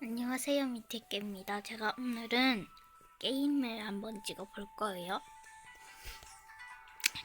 안녕하세요 미테깨입니다. 제가 오늘은 게임을 한번 찍어볼 거예요.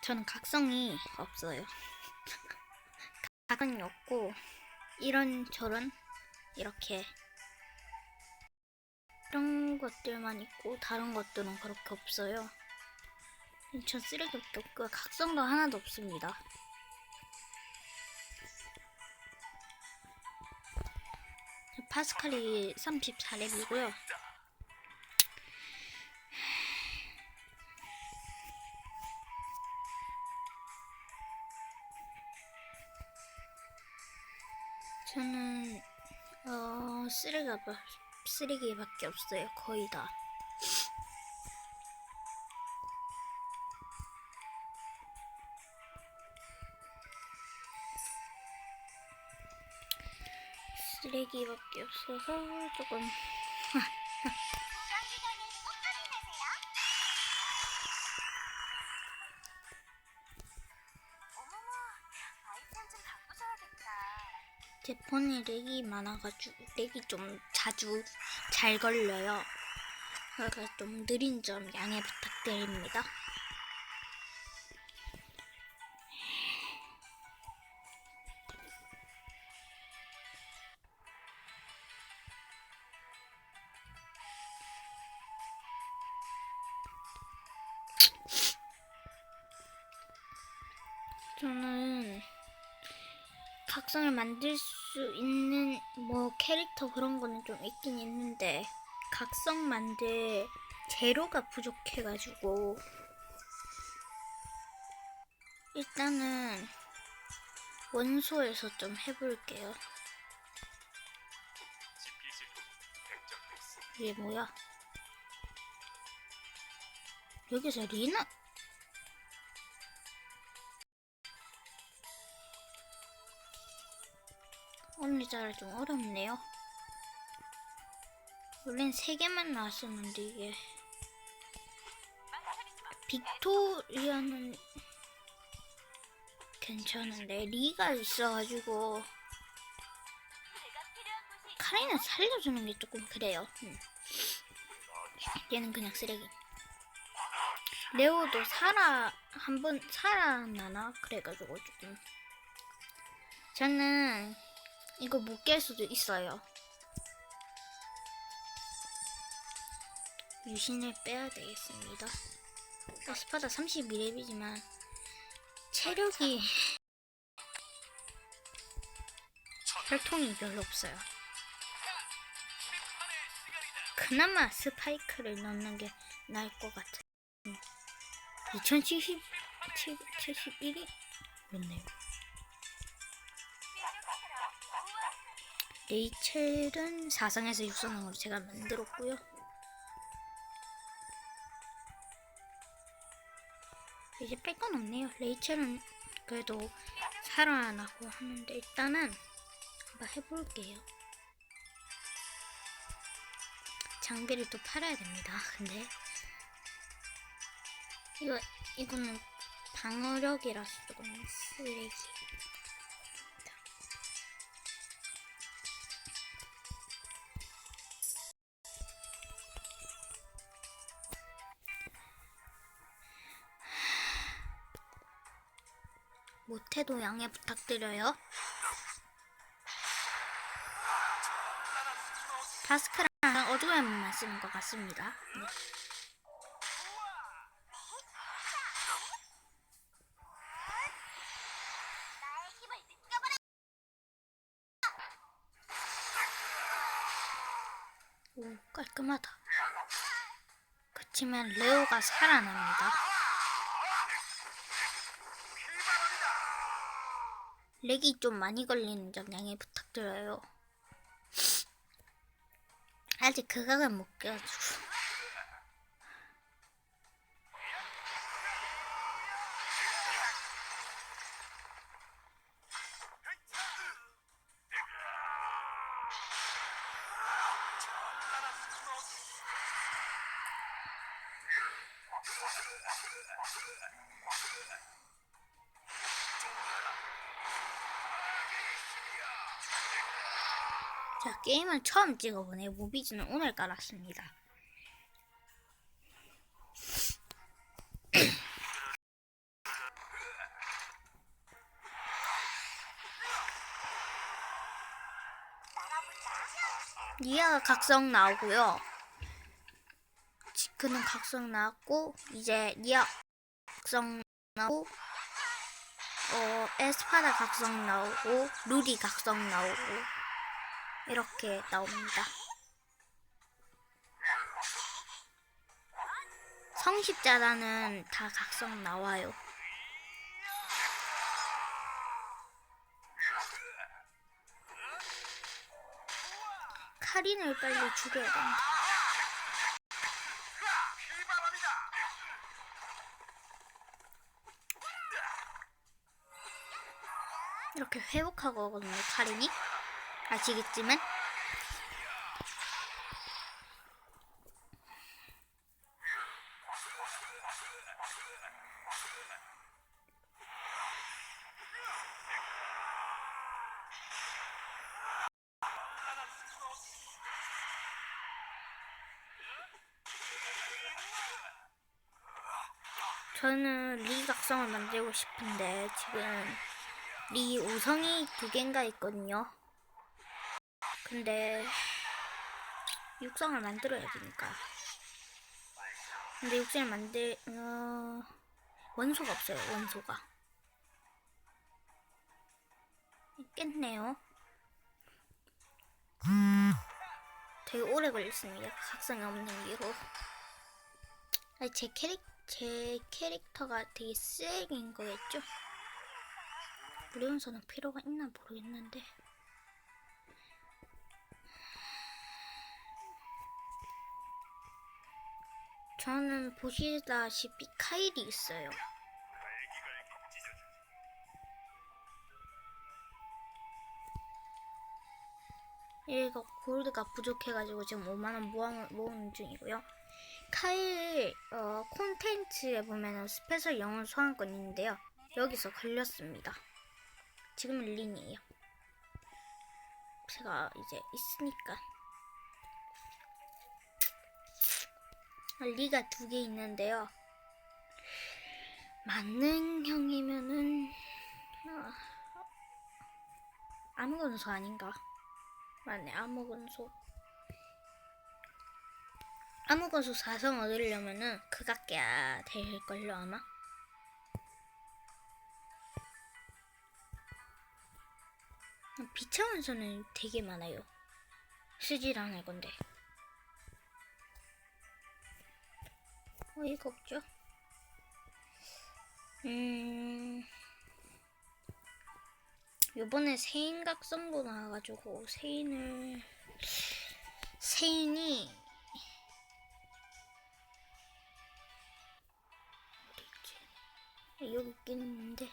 저는 각성이 없어요. 각성이 없고 이런 저런 이렇게 이런 것들만 있고 다른 것들은 그렇게 없어요. 전 쓰레기밖에 없고 각성도 하나도 없습니다. 파스칼이 34렙이고요. 저는 어 쓰레기가 쓰레기밖에 없어요. 거의 다. 쓰레기밖에 없어서 조금. 제 폰이 렉이 많아가지고 렉이 좀 자주 잘 걸려요. 그래서 좀 느린 점 양해 부탁드립니다. 각성을 만들 수 있는 뭐 캐릭터 그런 거는 좀 있긴 있는데 각성 만들 재료가 부족해가지고 일단은 원소에서 좀 해볼게요. 이게 뭐야? 여기서 리나? 자라 좀 어렵네요. 원래는 세 개만 나왔었는데 이게 빅토리아는 괜찮은데 리가 있어가지고 카리나 살려주는 게 조금 그래요. 음. 얘는 그냥 쓰레기. 레오도 살아 한번 살아나나 그래가지고 조금 저는 이거 못 깰 수도 있어요. 유신을 빼야 되겠습니다. 스파다 32렙이지만 체력이 혈통이 별로 없어요. 그나마 스파이크를 넣는 게 나을 것 같아. 2070, 71이 맞네요. 레이첼은 4성에서 6성으로 제가 만들었고요. 이제 뺄 건 없네요. 레이첼은 그래도 살아나고 하는데 일단은 한번 해볼게요. 장비를 또 팔아야 됩니다. 근데 이거 이거는 방어력이라서 조금 쓰레기. 못해도 양해 부탁드려요. 파스크랑 어두움만 쓰는 것 같습니다. 네. 오, 깔끔하다. 그치만 레오가 살아납니다. 렉이 좀 많이 걸리는 점 양해 부탁드려요. 아직 그각을 못 껴가지고. 자, 게임을 처음 찍어보네. 모비즈는 오늘 깔았습니다. 니아가 각성 나오고요. 지크는 각성 나왔고 이제 니아 각성 나오고 어 에스파다 각성 나오고 루디 각성 나오고 이렇게 나옵니다. 성십자라는 다 각성 나와요. 카린을 빨리 죽여야 된다. 이렇게 회복하고 오거든요, 카린이. 아시겠지만. 저는 리 각성을 만들고 싶은데 지금 리 5성이 두 개인가 있거든요. 근데 육성을 만들어야 되니까. 근데 육성을 만들 어... 원소가 없어요. 원소가. 있겠네요. 되게 오래 걸렸습니다. 각성이 없는 이유로. 아니, 제 캐릭 제 캐릭터가 되게 쓰레기인 거겠죠? 무료원서는 필요가 있나 모르겠는데. 저는 보시다시피 카일이 있어요. 얘가 골드가 부족해가지고 지금 5만원 모아, 모으는 중이고요. 카일 어, 콘텐츠에 보면은 스페셜 영혼 소환권 있는데요. 여기서 걸렸습니다. 지금은 린이에요. 제가 이제 있으니까. 리가 두 개 있는데요. 만능형이면은 아, 아무건소 아닌가? 맞네, 아무건소. 아무것도 사성 얻으려면은 그밖에 될걸요 아마 비차원서는 되게 많아요 쓰질 않을 건데 어이가 없죠? 음. 요번에 세인각성도 나와가지고 세인을 세인이 있지? 여기 있긴 있는데.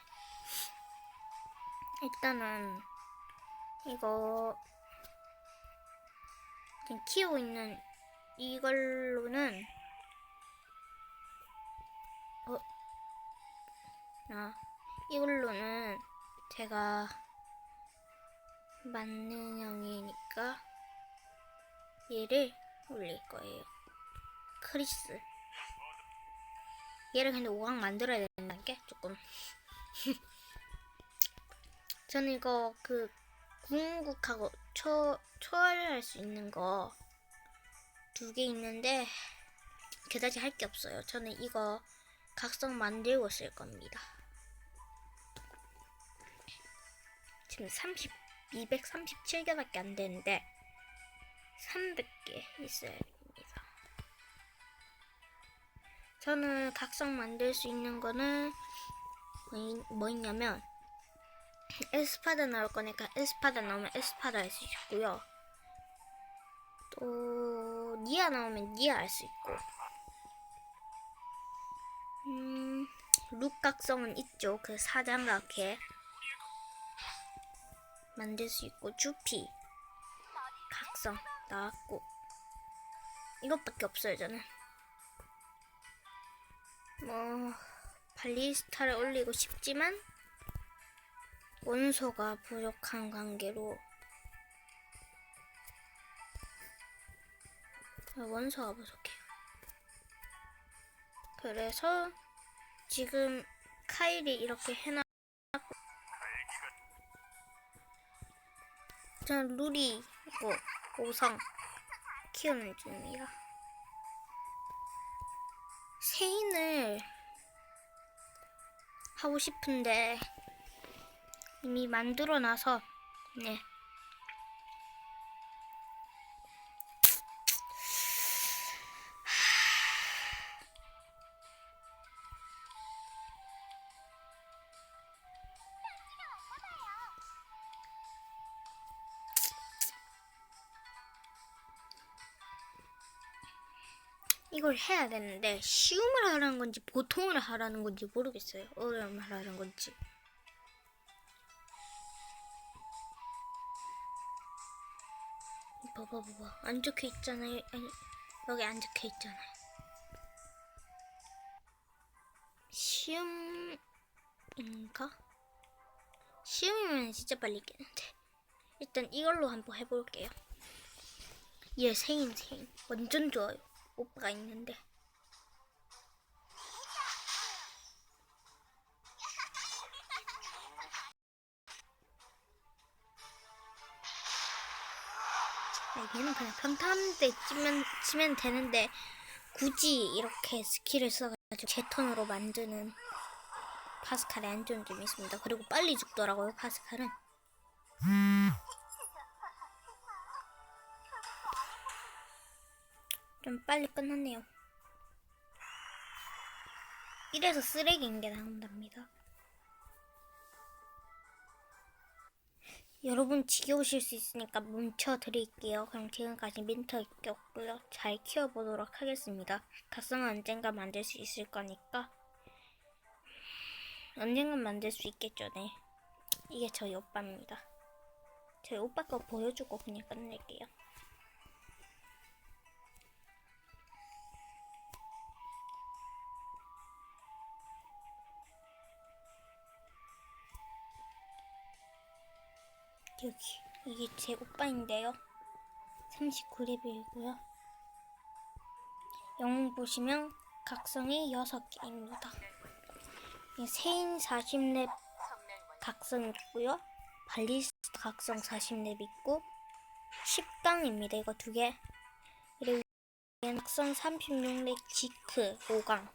일단은 이거 지금 키우고 있는 이걸로는 아 이걸로는 제가 만능형이니까 얘를 올릴 거예요. 크리스. 얘를 근데 5강 만들어야 된다는 게 조금. 저는 이거 그 궁극하고 초 초월할 수 있는 거 두 개 있는데 그다지 할 게 없어요. 저는 이거 각성 만들고 쓸 겁니다. 지금 30 237개밖에 안 되는데 300개 있어야 됩니다. 저는 각성 만들 수 있는 거는 뭐, 뭐 있냐면 에스파다 나올 거니까 에스파다 나오면 에스파다 할 수 있고요. 또 니아 나오면 니아 할 수 있고. 음, 룩 각성은 있죠. 그 사장각해 만들 수 있고 주피 각성 나왔고 이것밖에 없어요 저는. 뭐 발리스타를 올리고 싶지만 원소가 부족한 관계로 원소가 부족해요. 그래서 지금 카일이 이렇게 해놨고 저는 루리 이거 오성 키우는 중입니다. 세인을 하고 싶은데 이미 만들어 놔서 네. 이걸 해야겠는데 쉬움을 하라는 건지 보통을 하라는 건지 모르겠어요. 어려움을 하라는 건지. 봐봐 봐봐 안 적혀 있잖아요. 아니 여기 안 적혀 있잖아요. 쉬움인가? 쉬움이면 진짜 빨리 있겠는데 일단 이걸로 한번 해볼게요. 얘 생인 생인 완전 좋아요. 오빠가 있는데. 아, 얘는 그냥 평타한데 치면, 치면 되는데 굳이 이렇게 스킬을 써가지고 제 턴으로 만드는 파스칼의 안 좋은 점이 있습니다. 그리고 빨리 죽더라고요, 파스칼은. 좀 빨리 끝났네요. 이래서 쓰레기인 게 나온답니다. 여러분 지겨우실 수 있으니까 뭉쳐 드릴게요. 그럼 지금까지 민터였고요. 잘 키워보도록 하겠습니다. 각성은 언젠가 만들 수 있을 거니까 언젠간 만들 수 있겠죠, 네. 이게 저희 오빠입니다. 저희 오빠 거 보여주고 그냥 끝낼게요. 여기 이게 제 오빠인데요. 39레벨이고요. 영웅 보시면 각성이 6개입니다. 세인 40렙 각성 있고요. 발리스트 각성 40렙 있고 10강입니다. 이거 두 개. 그리고 각성 36렙 지크 5강.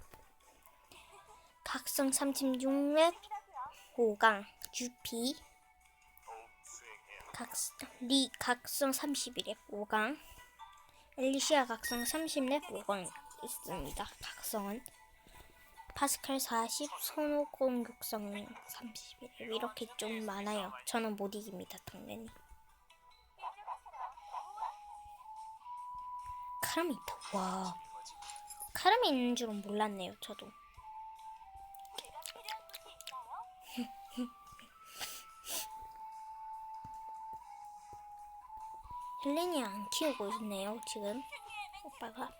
각성 36렙 5강 주피 각성, 리 각성 31렙 5강 엘리시아 각성 30렙 5강 있습니다. 각성은 파스칼 40, 손오 공격성 31렙 이렇게 좀 많아요. 저는 못 이깁니다. 당연히. 카라미 있다. 와. 카라미 있는 줄은 몰랐네요. 저도. 헬렌이 안 키우고 있네요. 지금 오빠가.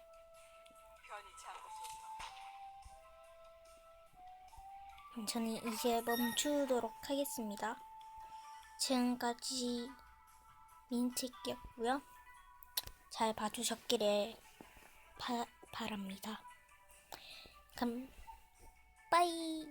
저는 이제 멈추도록 하겠습니다. 지금까지 민트기였고요. 잘 봐주셨기를 바, 바랍니다. 그럼 빠이.